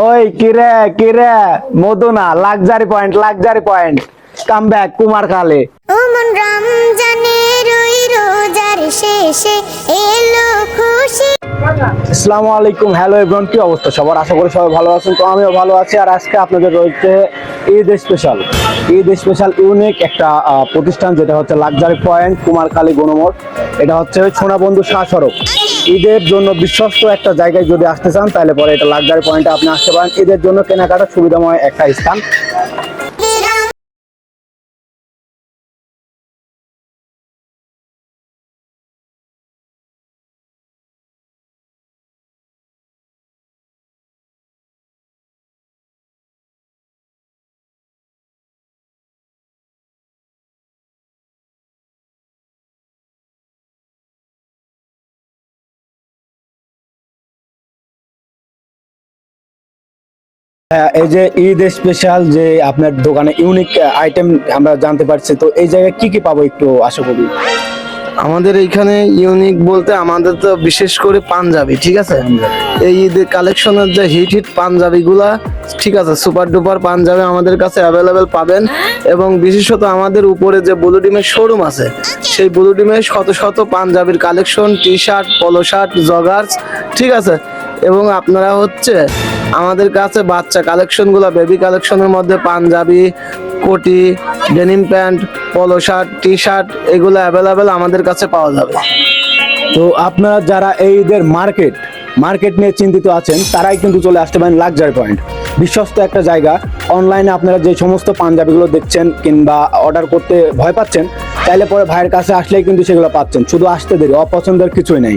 ওই কিরে কিরে মদুনা luxury point luxury point come back Kumar খালে। ওমন রমজানের ওই রোজার শেষে এলো খুশি। আসসালামু আলাইকুম হ্যালো এভরিওয়ান কি অবস্থা সবার? আশা করি সবাই ভালো আছেন তো আমিও ভালো আছি আর আজকে আপনাদের রয়েছে Eid special Eid special unique একটা প্রতিষ্ঠান যেটা হচ্ছে লাক্সারি পয়েন্ট কুমারখালী গণমোড়। এটা হচ্ছে সোনাবন্ধু শাহ সড়ক। ঈদের জন্য বিশ্বস্ত একটা জায়গায় যদি আসতে চান, তাহলে পরে এটা লাক্সারি পয়েন্টে আপনি আসতে পারেন। ঈদের জন্য কেনাকাটা সুবিধাময় একটা স্থান। এই যে ঈদ স্পেশাল যে আপনার দোকানে ইউনিক আইটেম আমরা জানতে পারছি, তো এই জায়গায় কি কি পাবো একটু আশা করি? আমাদের এইখানে ইউনিক বলতে আমাদের তো বিশেষ করে পাঞ্জাবি, ঠিক আছে? এই ঈদের কালেকশনের যে হিট হিট পাঞ্জাবিগুলা, ঠিক আছে সুপার ডুপার পাঞ্জাবি আমাদের কাছে অ্যাভেলেবেল পাবেন। এবং বিশেষত আমাদের উপরে যে ব্লু ডিমের শোরুম আছে, সেই ব্লু ডিমের শত শত পাঞ্জাবির collection T shirt polo shirt joggers ঠিক আছে? এবং আপনারা হচ্ছে আমাদের কাছে বাচ্চা কালেকশনগুলো বেবি কালেকশনের মধ্যে পাঞ্জাবি, কোটি denim pant polo shirt T shirt এগুলো অ্যাভেলেবেল আমাদের কাছে পাওয়া যাবে। তো আপনারা যারা এই ঈদের মার্কেট মার্কেট নিয়ে চিন্তিত আছেন, তারাই কিন্তু চলে আসতে পারেন লাক্সারি পয়েন্ট বিশ্বস্ত একটা জায়গা। অনলাইনে আপনারা যে সমস্ত পাঞ্জাবিগুলো দেখছেন কিংবা অর্ডার করতে ভয় পাচ্ছেন, তাইলে পরে ভাইয়ের কাছে আসলেই কিন্তু সেগুলো পাচ্ছেন। শুধু আসতে দেরি, অপছন্দের কিছুই নেই।